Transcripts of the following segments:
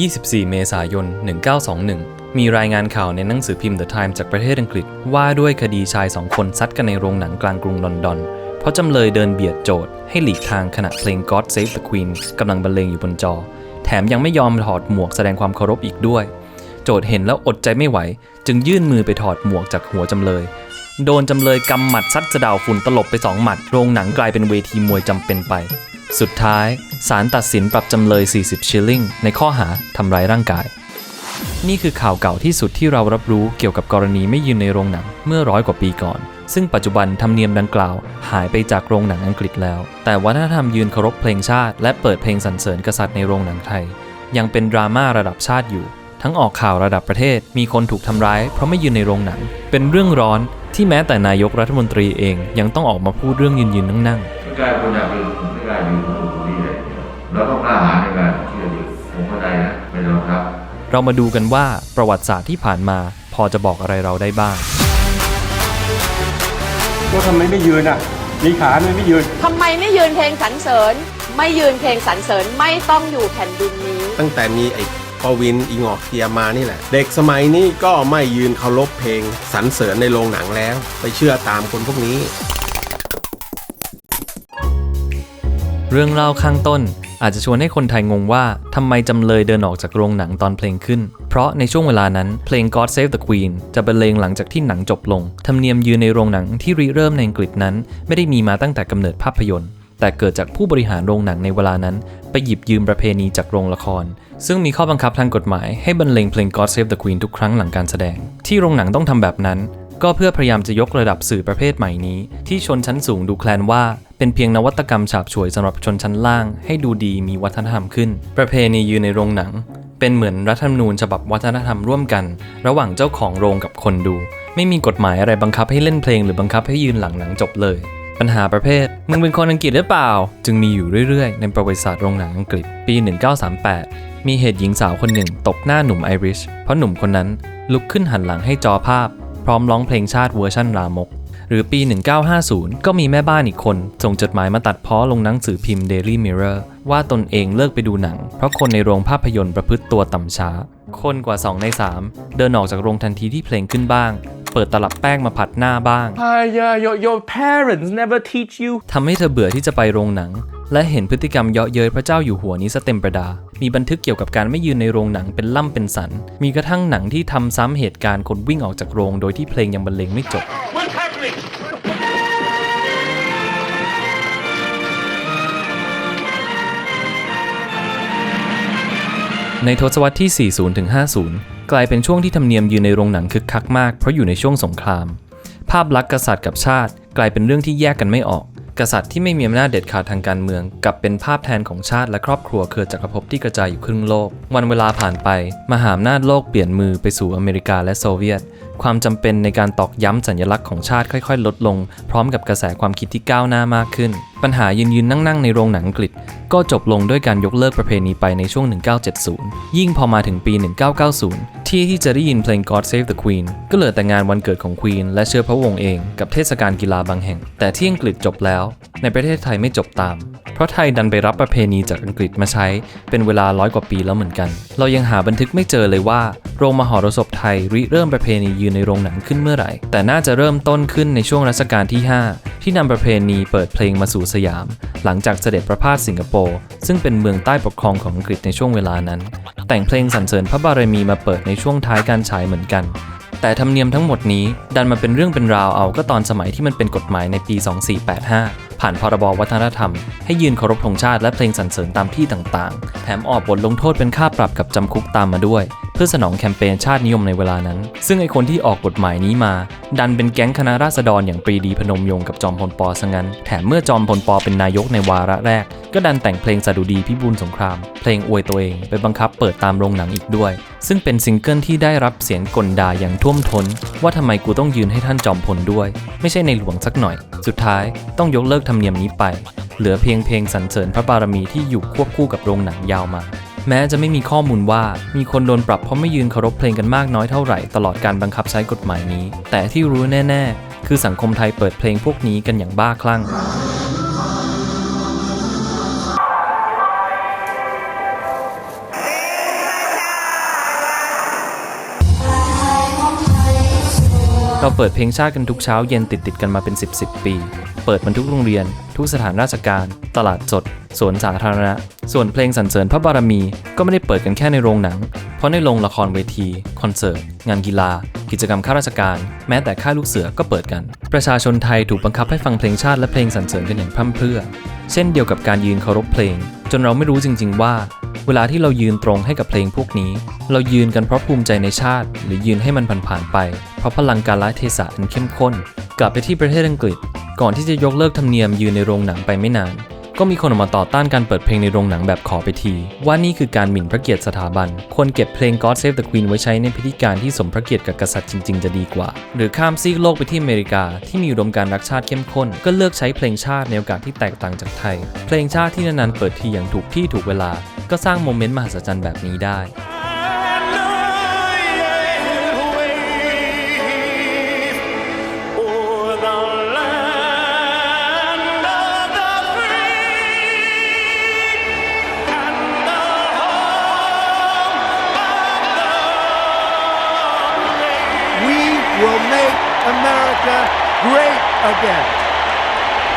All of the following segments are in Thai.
24 เมษายน 1921 มีรายงานข่าวในหนังสือพิมพ์ The Times จากประเทศอังกฤษ ว่าด้วยคดีชายสองคนซัดกันในโรงหนังกลางกรุงลอนดอน เพราะจำเลยเดินเบียดโจทย์ให้หลีกทางขณะเพลง God Save the Queen กำลังบรรเลงอยู่บนจอ แถมยังไม่ยอมถอดหมวกแสดงความเคารพอีกด้วย โจทย์เห็นแล้วอดใจไม่ไหว จึงยื่นมือไปถอดหมวกจากหัวจำเลย โดนจำเลยกำหมัดซัดสะดาวฝุ่นตลบไปสองหมัด โรงหนังกลายเป็นเวทีมวยจำเป็นไป สุดท้ายศาลตัดสินปรับจำเลย 40 ชิลลิงในข้อหาทำร้ายร่างกาย นี่คือข่าวเก่าที่สุดที่เรารับรู้เกี่ยวกับกรณีไม่ยืนในโรงหนังเมื่อร้อยกว่าปีก่อน ซึ่งปัจจุบันธรรมเนียมดังกล่าวหายไปจากโรงหนังอังกฤษแล้ว แต่วัฒนธรรมยืนเคารพเพลงชาติ และเปิดเพลงสรรเสริญกษัตริย์ในโรงหนังไทย ยังเป็นดราม่าระดับชาติอยู่ ทั้งออกข่าวระดับประเทศ มีคนถูกทำร้าย เพราะไม่ยืนในโรงหนัง เป็นเรื่องร้อนที่แม้แต่นายกรัฐมนตรีเองยังต้องออกมาพูดเรื่องยืนยืนนั่งนั่ง กล้าคนอยากเป็นไม่กล้าอยู่ตรงนู้นตรงนี้เลยเราต้องกล้าหาญในการที่จะอยู่ผมเข้าใจนะไม่ต้องครับเรามาดูกันว่าประวัติศาสตร์ที่ผ่านมาพอจะบอกอะไรเราได้บ้าง ก็ทำไมไม่ยืนอะ มีขาทำไมไม่ยืน ทำไมไม่ยืนเพลงสรรเสริญ ไม่ยืนเพลงสรรเสริญไม่ต้องอยู่แผ่นดินนี้ ตั้งแต่มีไอ้ปวินอีงอกเทียมานี่แหละ เด็กสมัยนี้ก็ไม่ยืนเคารพเพลงสรรเสริญในโรงหนังแล้ว ไปเชื่อตามคนพวกนี้ เรื่องเล่าข้างต้น อาจจะชวนให้คนไทยงงว่าทำไมจำเลยเดินออกจากโรงหนังตอนเพลงขึ้น เพราะในช่วงเวลานั้นเพลง God Save the Queen จะบรรเลงหลังจากที่หนังจบลง ธรรมเนียมยืนในโรงหนังที่ริเริ่มในอังกฤษนั้น ไม่ได้มีมาตั้งแต่กำเนิดภาพยนตร์ แต่เกิดจากผู้บริหารโรงหนังในเวลานั้น ไปหยิบยืมประเพณีจากโรงละคร ซึ่งมีข้อบังคับทางกฎหมายให้บรรเลงเพลง God Save the Queen ทุกครั้งหลังการแสดง ที่โรงหนังต้องทำแบบนั้น ก็เพื่อพยายามจะยกระดับสื่อประเภทใหม่นี้ ที่ชนชั้นสูงดูแคลนว่าเป็นเพียงนวัตกรรมฉาบฉวยสำหรับชนชั้นล่าง ให้ดูดีมีวัฒนธรรมขึ้น ประเพณียืนในโรงหนัง เป็นเหมือนรัฐธรรมนูญฉบับวัฒนธรรมร่วมกัน ระหว่างเจ้าของโรงกับคนดู ไม่มีกฎหมายอะไรบังคับให้เล่นเพลงหรือบังคับให้ยืนหลังหนังจบเลย ปัญหาประเภท มึงเป็นคนอังกฤษหรือเปล่า จึงมีอยู่เรื่อยๆ ในประวัติศาสตร์โรงหนังอังกฤษ ปี 1938 มีเหตุหญิงสาวคนหนึ่ง ตบหน้าหนุ่มไอริชเพราะหนุ่มคนนั้นลุกขึ้นหันหลังให้จอภาพ พร้อมร้องเพลงชาติเวอร์ชั่นรามก หรือปี 1950 ก็มีแม่บ้านอีกคน ส่งจดหมายมาตัดพ้อลงหนังสือพิมพ์ Daily Mirror ว่าตนเองเลิกไปดูหนัง เพราะคนในโรงภาพยนตร์ประพฤติตัวต่ำช้า คนกว่า 2 ใน 3 เดินออกจากโรงทันทีที่เพลงขึ้นบ้าง เปิดตลับแป้งมาผัดหน้าบ้าง Uh, yeah, your, your parents never teach you ทำให้เธอเบื่อที่จะไปโรงหนัง และเห็นพฤติกรรมเยาะเย้ยพระเจ้าอยู่หัวนี้ซะเต็มประดา มีบันทึกเกี่ยวกับการไม่ยืนในโรงหนังเป็นล่ำเป็นสัน มีกระทั่งหนังที่ทำซ้ำเหตุการณ์คนวิ่งออกจากโรงโดยที่เพลงยังบรรเลงไม่จบในทศวรรษที่ 40ถึง50 กลายเป็นช่วงที่ธรรมเนียมยืนในโรงหนังคึกคักมากเพราะอยู่ในช่วงสงคราม ภาพลักษณ์กษัตริย์กับชาติ กลายเป็นเรื่องที่แยกกันไม่ออก กษัตริย์ที่ไม่มีอำนาจเด็ดขาดทางการเมืองกลับเป็นภาพแทนของชาติและครอบครัวเครือจักรภพที่กระจายอยู่ครึ่งโลก วันเวลาผ่านไป มหาอำนาจโลกเปลี่ยนมือไปสู่อเมริกาและโซเวียต ความจำเป็นในการตอกย้ำสัญลักษณ์ของชาติค่อย ๆ ลดลง พร้อมกับกระแสความคิดที่ก้าวหน้ามากขึ้น ปัญหายืนยืนนั่งนั่งๆในโรงหนังอังกฤษ ก็จบลงด้วยการยกเลิกประเพณีไปในช่วง 1970 ยิ่งพอมาถึงปี 1990 ที่ที่จะได้ยินเพลง God Save the Queen ก็เหลือแต่งานวันเกิดของควีนและเชื้อพระวงศ์เอง กับเทศกาลกีฬาบางแห่ง แต่ที่อังกฤษจบแล้ว ในประเทศไทยไม่จบตาม ราะไทยดันไปรับประเพณีจากอังกฤษมาใช้ เป็นเวลาร้อยกว่าปีแล้วเหมือนกัน เรายังหาบันทึกไม่เจอเลยว่า โรงมหรสพไทยริเริ่มประเพณียืนในโรงหนังขึ้นเมื่อไหร่ แต่น่าจะเริ่มต้นขึ้นในช่วงรัชกาลที่ 5 ที่นำประเพณีเปิดเพลงมาสู่สยาม หลังจากเสด็จประพาสสิงคโปร์ซึ่งเป็นเมืองใต้ปกครองของอังกฤษในช่วงเวลานั้น แต่งเพลงสรรเสริญพระบารมีมาเปิดในช่วงท้ายการฉายเหมือนกัน แต่ธรรมเนียมทั้งหมดนี้ ดันมาเป็นเรื่องเป็นราวเอาก็ตอนสมัยที่มันเป็นกฎหมายในปี 2485 ผ่านพรบวัฒนธรรม ให้ยืนเคารพธงชาติและเพลงสรรเสริญตามที่ต่างๆ แถมออกบทลงโทษเป็นค่าปรับกับจำคุกตามมาด้วย เพื่อสนองแคมเปญชาตินิยมในเวลานั้น ซึ่งไอคนที่ออกกฎหมายนี้มา ดันเป็นแก๊งคณะราษฎรอย่างปรีดีพนมยงค์กับจอมพลปอซะงั้น แถมเมื่อจอมพลปอเป็นนายกในวาระแรก ก็ดันแต่งเพลงสดุดีพิบูลสงคราม เพลงอวยตัวเองไปบังคับเปิดตามโรงหนังอีกด้วย ซึ่งเป็นซิงเกิลที่ได้รับเสียงกลด่าอย่างท่วมท้น ว่าทำไมกูต้องยืนให้ท่านจอมพลด้วย ไม่ใช่ในหลวงสักหน่อย สุดท้ายต้องยกเลิกธรรมเนียมนี้ไป เหลือเพียงเพลงสรรเสริญพระบารมีที่อยู่ควบคู่กับโรงหนังยาวมา แม้จะไม่มีข้อมูลว่ามีคนโดนปรับเพราะไม่ยืนเคารพเพลงกันมากน้อยเท่าไหร่ตลอดการบังคับใช้กฎหมายนี้ แต่ที่รู้แน่ ๆ คือสังคมไทยเปิดเพลงพวกนี้กันอย่างบ้าคลั่งเราเปิดเพลงชาติกันทุกเช้าเย็นติดติดกันมาเป็น 10บสปี เปิดมันทุกโรงเรียน ทุกสถานราชการ ตลาดสด สวนสาธารณะ ส่วนเพลงสรรเสริญพระบารมีก็ไม่ได้เปิดกันแค่ในโรงหนัง เพราะในโรงละครเวที คอนเสิร์ต งานกีฬา กิจกรรมข้าราชการ แม้แต่ค่ายลูกเสือก็เปิดกัน ประชาชนไทยถูกบังคับให้ฟังเพลงชาติและเพลงสรรเสริญกันอย่างพร่ำเพรื่อ เช่นเดียวกับการยืนเคารพเพลง จนเราไม่รู้จริง ๆ ว่า เวลาที่เรายืนตรงให้กับเพลงพวกนี้ เรายืนกันเพราะภูมิใจในชาติ หรือยืนให้มันผ่านๆไป เพราะพลังการละเทศะอันเข้มข้น กลับไปที่ประเทศอังกฤษ ก่อนที่จะยกเลิกธรรมเนียมยืนในโรงหนังไปไม่นาน ก็มีคนออกมาต่อต้านการเปิดเพลงในโรงหนังแบบขอไปที ว่านี่คือการหมิ่นพระเกียรติสถาบัน ควรเก็บเพลง God Save the Queen ไว้ใช้ในพิธีการที่สมพระเกียรติกับกษัตริย์จริง ๆ จะดีกว่า หรือข้ามซีกโลกไปที่อเมริกา ที่มีอุดมการรักชาติเข้มข้น ก็เลือกใช้เพลงชาติในโอกาสที่แตกต่างจากไทย เพลงชาติที่นานๆเปิดทีอย่างถูกที่ถูกเวลา ก็สร้างโมเมนต์มหัศจรรย์แบบนี้ได้ again.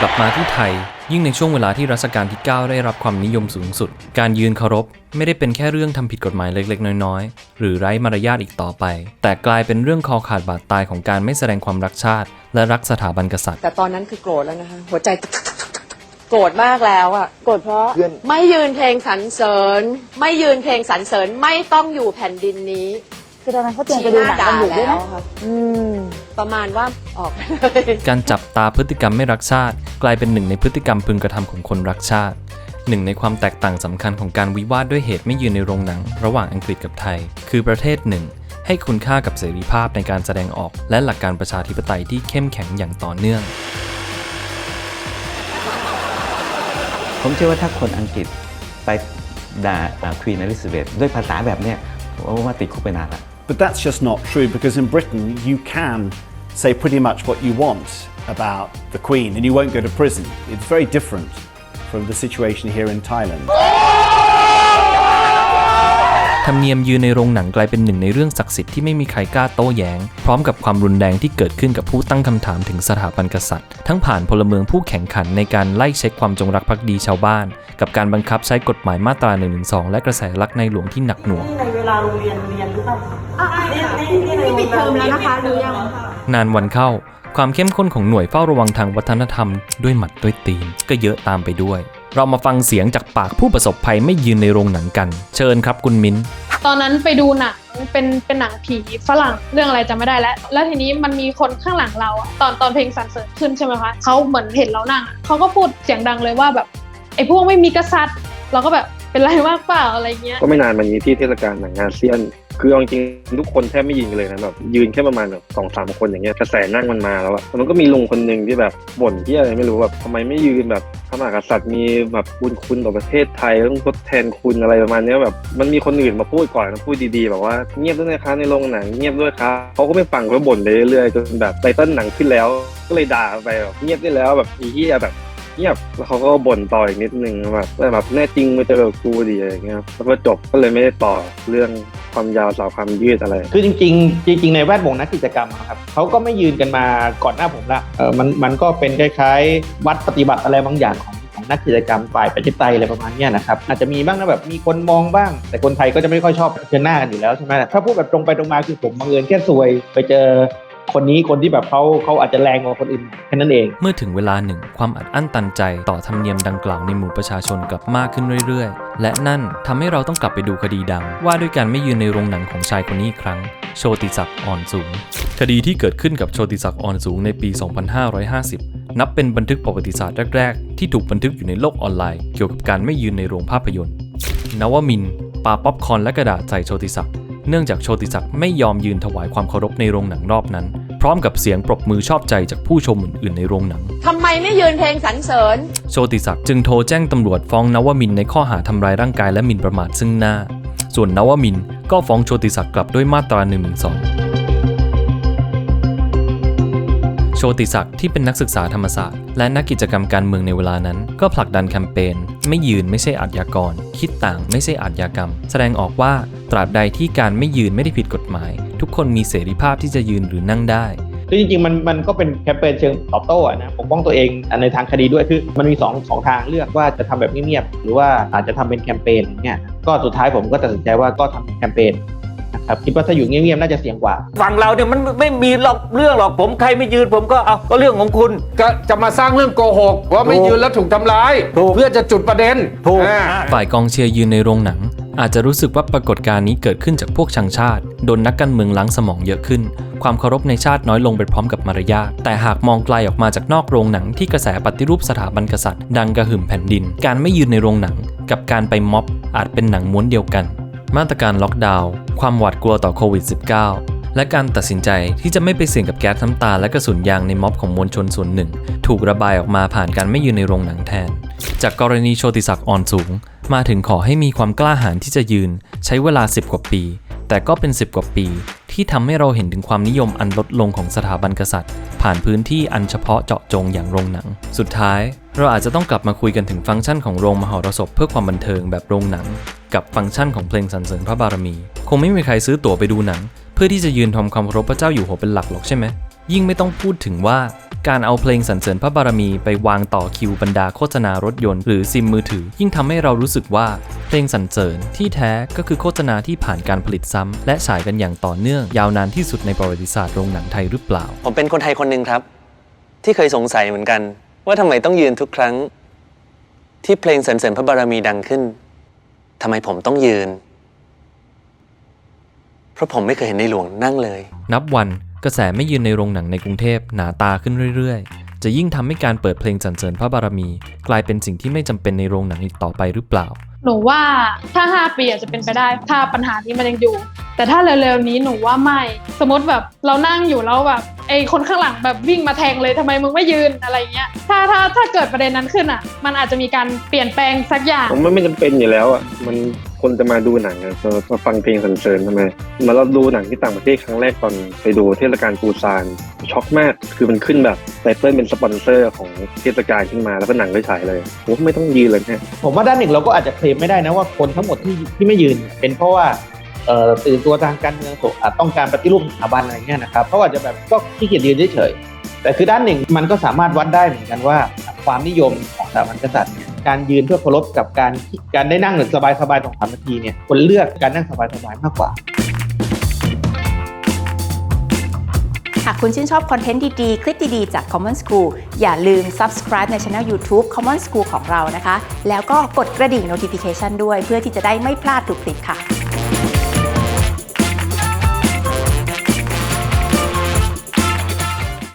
กลับมาที่ไทย ยิ่งในช่วงเวลาที่รัชกาลที่ 9 ได้รับความนิยมสูงสุด การยืนเคารพไม่ได้เป็นแค่เรื่องทำผิดกฎหมายเล็กๆ น้อยๆ หรือไร้มารยาทอีกต่อไป แต่กลายเป็นเรื่องคอขาดบาดตายของการไม่แสดงความรักชาติ และรักสถาบันกษัตริย์ แต่ตอนนั้นคือโกรธแล้วนะคะ หัวใจตึกๆๆโกรธมากแล้วอะโกรธเพราะไม่ยืนเพลงสรรเสริญ ไม่ยืนเพลงสรรเสริญไม่ต้องอยู่แผ่นดินนี้ คือตอนนั้นเขาเตรียมไปดูหนังกันอยู่ด้วยนะค่ะอืมประมาณว่าออกไปเลยการจับตาพฤติกรรมไม่รักชาติ กลายเป็นหนึ่งในพฤติกรรมพึงกระทำของคนรักชาติ หนึ่งในความแตกต่างสำคัญของการวิวาทด้วยเหตุไม่ยืนในโรงหนัง ระหว่างอังกฤษกับไทย คือประเทศหนึ่ง ให้คุณค่ากับเสรีภาพในการแสดงออก และหลักการประชาธิปไตยที่เข้มแข็งอย่างต่อเนื่อง ผมเชื่อว่าถ้าคนอังกฤษไปด่าควีนอลิซาเบธด้วยภาษาแบบเนี้ยผมว่าติดคุกไปนานละ But that's just not true because in Britain you can say pretty much what you want about the Queen and you won't go to prison. It's very different from the situation here in Thailand. ธรรมเนียมยืนในโรงหนังกลายเป็นหนึ่งในเรื่องศักดิ์สิทธิ์ที่ไม่มีใครกล้าโต้แย้ง พร้อมกับความรุนแรงที่เกิดขึ้นกับผู้ตั้งคำถามถึงสถาบันกษัตริย์ ทั้งผ่านพลเมืองผู้แข่งขันในการไล่เช็คความจงรักภักดีชาวบ้าน กับการบังคับใช้กฎหมายมาตรา1นึและกระแสรักในหลวงที่หนักหน่วงในเวลาโรงเรียนเรียนหรือเปล่านี่ปิดเทอมแล้วนะคะหรือยังนานวันเข้า ความเข้มข้นของหน่วยเฝ้าระวังทางวัฒนธรรมด้วยหมัดด้วยตีนก็เยอะตามไปด้วย เรามาฟังเสียงจากปากผู้ประสบภัยไม่ยืนในโรงหนังกัน เชิญครับคุณมิ้น ตอนนั้นไปดูหนังเป็นเป็นหนังผีฝรั่งเรื่องอะไรจำไม่ได้แล้ว แล้วทีนี้มันมีคนข้างหลังเราอะตอนตอนเพลงสรรเสริญขึ้นใช่ไหมคะเขาเหมือนเห็นเรานั่งอะเขาก็พูดเสียงดังเลยว่าแบบไอ้พวกไม่มีกษัตริย์ เราก็แบบเป็นไรมากเปล่าอะไรเงี้ยก็ไม่นานมานี้ที่เทศกาลหนังอาเซียน คือจริงๆทุกคนแทบไม่ยืนเลยนะแบบยืนแค่ประมาณแบบสองสามคนอย่างเงี้ยกระแสนั่งมันมาแล้วอะแต่มันก็มีลุงคนหนึ่งที่แบบบ่นที่อะไรไม่รู้แบบทำไมไม่ยืนแบบพระมหากษัตริย์มีแบบบุญคุณต่อประเทศไทยต้องทดแทนคุณอะไรประมาณเนี้ยแบบมันมีคนอื่นมาพูดก่อนมาพูดดีๆแบบว่าเงียบด้วยนะคะในโรงหนังเงียบด้วยครับเขาก็ไม่ฟังเขาบ่นไปเรื่อยๆจนแบบไตเติ้ลหนังขึ้นแล้ว ก็เลยด่าไปแบบเงียบได้แล้วแบบอีเหี้ยแบบ เงียบแล้วเขาก็บ่นต่ออีกนิดนึงแบบแบบแน่จริงมาเจอกับกูดีอะไรอย่างเงี้ยแล้วก็จบก็เลยไม่ได้ต่อเรื่องความยาวสาวความยืดอะไร คือจริง ๆ จริง ๆ ในแวดวงนักกิจกรรมครับเขาก็ไม่ยืนกันมาก่อนหน้าผมละเออมันมันก็เป็นคล้ายๆ วัดปฏิบัติอะไรบางอย่างของของนักกิจกรรมฝ่ายประชาธิปไตยอะไรประมาณนี้นะครับอาจจะมีบ้างนะแบบมีคนมองบ้าง แต่คนไทยก็จะไม่ค่อยชอบเผชิญหน้ากันอยู่แล้วใช่ไหมถ้าพูดแบบตรงไปตรงมาคือผมบังเอิญแค่ซวยไปเจอ คนนี้คนที่แบบเขาเขาอาจจะแรงกว่าคนอื่นแค่นั้นเอง เมื่อถึงเวลาหนึ่งความอัดอั้นตันใจต่อธรรมเนียมดังกล่าวในหมู่ประชาชนกลับมากขึ้นเรื่อยๆ และนั่นทำให้เราต้องกลับไปดูคดีดัง ว่าด้วยการไม่ยืนในโรงหนังของชายคนนี้อีกครั้งโชติศักดิ์อ่อนสูง คดีที่เกิดขึ้นกับโชติศักดิ์อ่อนสูงในปี 2550 นับเป็นบันทึกประวัติศาสตร์แรกๆ ที่ถูกบันทึกอยู่ในโลกออนไลน์ เกี่ยวกับการไม่ยืนในโรงภาพยนตร์ นวมินปาป๊อปคอนและกระดาษใส่โชติศักดิ์ เนื่องจากโชติศักดิ์ไม่ยอมยืนถวายความเคารพในโรงหนังรอบนั้น ร้อมกับเสียงปรบมือชอบใจจากผู้ชมอื่นๆในโรงหนัง ทำไมไม่ยืนเพลงสรรเสริญ โชติศักดิ์จึงโทรแจ้งตำรวจฟ้องนวมินทร์ในข้อหาทำร้ายร่างกายและหมิ่นประมาทซึ่งหน้า ส่วนนวมินทร์ก็ฟ้องโชติศักดิ์กลับด้วยมาตรา1นึโชติศักดิ์ที่เป็นนักศึกษาธรรมศาสตร์ และนักกิจกรรมการเมืองในเวลานั้น ก็ผลักดันแคมเปญไม่ยืนไม่ใช่อาชญากร คิดต่างไม่ใช่อาชญากรรม แสดงออกว่าตราบใดที่การไม่ยืนไม่ได้ผิดกฎหมาย ทุกคนมีเสรีภาพที่จะยืนหรือนั่งได้คือจริงๆมันมันก็เป็นแคมเปญเชิงตอบโต้อะนะปกป้องตัวเองในทางคดีด้วยคือมันมีสองสองทางเลือกว่าจะทำแบบเงียบๆหรือว่าอาจจะทำเป็นแคมเปญอย่างเงี้ยก็สุดท้ายผมก็ตัดสินใจว่าก็ทำเป็นแคมเปญนะครับคิดว่าถ้าอยู่เงียบๆน่าจะเสี่ยงกว่าฝั่งเราเนี่ยมันไม่มีหรอกเรื่องหรอกผมใครไม่ยืนผมก็เอาก็เรื่องของคุณก็จะมาสร้างเรื่องโกหกว่าไม่ยืนแล้วถูกทำร้ายถูกเพื่อจะจุดประเด็นถูกอ่าฝ่ายกองเชียร์ยืนในโรงหนัง อาจจะรู้สึกว่าปรากฏการณ์นี้เกิดขึ้นจากพวกชังชาติ โดนนักการเมืองล้างสมองเยอะขึ้น ความเคารพในชาติน้อยลงไปพร้อมกับมารยาทแต่หากมองไกลออกมาจากนอกโรงหนังที่กระแสปฏิรูปสถาบันกษัตริย์ ดังกระหึ่มแผ่นดิน การไม่ยืนในโรงหนัง กับการไปม็อบอาจเป็นหนังม้วนเดียวกัน มาตรการล็อกดาวน์ความหวาดกลัวต่อโควิด -19 และการตัดสินใจที่จะไม่ไปเสี่ยงกับแก๊สน้ำตาและกระสุนยางในม็อบของมวลชนส่วนหนึ่ง ถูกระบายออกมาผ่านการไม่ยืนในโรงหนังแทน จากกรณีโชติศักดิ์อ่อนสูง มาถึงขอให้มีความกล้าหาญที่จะยืน ใช้เวลา 10 กว่าปี แต่ก็เป็น 10 กว่าปี ที่ทำให้เราเห็นถึงความนิยมอันลดลงของสถาบันกษัตริย์ ผ่านพื้นที่อันเฉพาะเจาะจงอย่างโรงหนัง สุดท้าย เราอาจจะต้องกลับมาคุยกันถึงฟังก์ชันของโรงมหรสพเพื่อความบันเทิงแบบโรงหนัง กับฟังก์ชันของเพลงสรรเสริญพระบารมี คงไม่มีใครซื้อตั๋วไปดูหนัง เพื่อที่จะยืนทำความเคารพพระเจ้าอยู่หัวเป็นหลักหรอกใช่ไหม ยิ่งไม่ต้องพูดถึงว่าการเอาเพลงสรรเสริญพระบารมีไปวางต่อคิวบรรดาโฆษณารถยนต์หรือซิมมือถือ ยิ่งทำให้เรารู้สึกว่าเพลงสรรเสริญที่แท้ก็คือโฆษณาที่ผ่านการผลิตซ้ำและฉายกันอย่างต่อเนื่อง ยาวนานที่สุดในประวัติศาสตร์โรงหนังไทยหรือเปล่า ผมเป็นคนไทยคนหนึ่งครับ ที่เคยสงสัยเหมือนกัน ว่าทำไมต้องยืนทุกครั้ง ที่เพลงสรรเสริญพระบารมีดังขึ้นทำไมผมต้องยืน เพราะผมไม่เคยเห็นในหลวงนั่งเลย นับวัน กระแสไม่ยืนในโรงหนังในกรุงเทพหนาตาขึ้นเรื่อย จะยิ่งทำให้การเปิดเพลงสรรเสริญพระบารมี กลายเป็นสิ่งที่ไม่จำเป็นในโรงหนังอีกต่อไปหรือเปล่า หนูว่าถ้า 5 ปีอาจจะเป็นไปได้ถ้าปัญหานี้มันยังอยู่ แต่ถ้าเร็วๆนี้หนูว่าไม่ สมมติแบบเรานั่งอยู่แล้วแบบไอ้คนข้างหลังแบบวิ่งมาแทงเลยทำไมมึงไม่ยืนอะไรเงี้ยถ้าถ้าถ้าเกิดประเด็นนั้นขึ้นอะ มันอาจจะมีการเปลี่ยนแปลงสักอย่างผมว่าไม่จำเป็นอยู่แล้วอะมันคนจะมาดูหนังอะจะมาฟังเพลงสรรเสริญทำไมเหมาเราดูหนังที่ต่างประเทศครั้งแรกตอนไปดูเทศกาลปูซาน ช็อกมาก คือมันขึ้นแบบไตเติ้ลเป็นสปอนเซอร์ของเทศกาลขึ้นมาแล้วก็หนังได้ฉายเลยผมไม่ต้องยืนเลยเนี่ยผมว่าด้านหนึ่งเราก็อาจจะเคลมไม่ได้นะว่าคนทั้งหมดที่ที่ไม่ยืน เป็นเพราะว่าเอ่อตื่นตัวทางการเมืองอาจต้องการปฏิรูปสถาบันอะไรเงี้ยนะครับเขาอาจจะแบบก็ขี้เกียจยืนเฉยๆแต่คือด้านหนึ่งมันก็สามารถวัดได้เหมือนกันว่าความนิยมของสถาบันกษัตริย์การยืนเพื่อเคารพกับการการได้นั่งหนึ่งสบายๆสองสามนาทีเนี่ยคนเลือกการนั่งสบายๆมากกว่า หากคุณชื่นชอบคอนเทนต์ดีๆ คลิปดีๆ จาก Common School อย่าลืม subscribe ในช anel YouTube Common School ของเรานะคะ แล้วก็กดกระดิ่ง notification ด้วยเพื่อที่จะได้ไม่พลาดทุกคลิปค่ะ